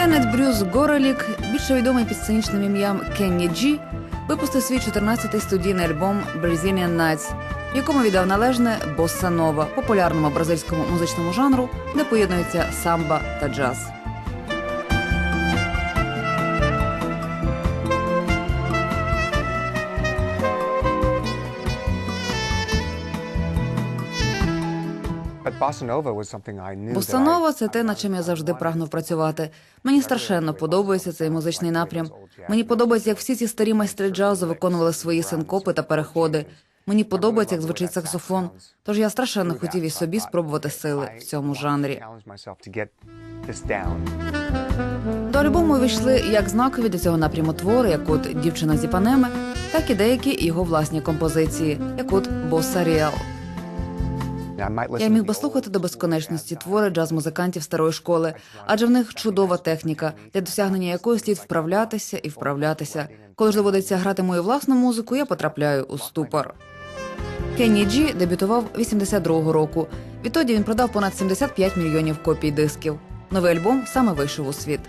Кеннет Брюс Горелік, більше відомий під сценічним ім'ям Кенні Джі, випустив свій 14-й студійний альбом Brazilian Nights, якому віддав належне босса нова, популярному бразильському музичному жанру, де поєднуються самба та джаз. Босанова – це те, над чим я завжди прагнув працювати. Мені страшенно подобається цей музичний напрям. Мені подобається, як всі ці старі майстри джазу виконували свої синкопи та переходи. Мені подобається, як звучить саксофон. Тож я страшенно хотів і собі спробувати сили в цьому жанрі. До альбому увійшли як знакові до цього напряму твори, як от дівчина з Іпанеми, так і деякі його власні композиції, як от Боса Ріал. Я міг би слухати до безконечності твори джаз-музикантів старої школи, адже в них чудова техніка, для досягнення якої слід вправлятися і вправлятися. Коли ж доводиться грати мою власну музику, я потрапляю у ступор. Кенні Джі дебютував 82-го року. Відтоді він продав понад 75 мільйонів копій дисків. Новий альбом саме вийшов у світ.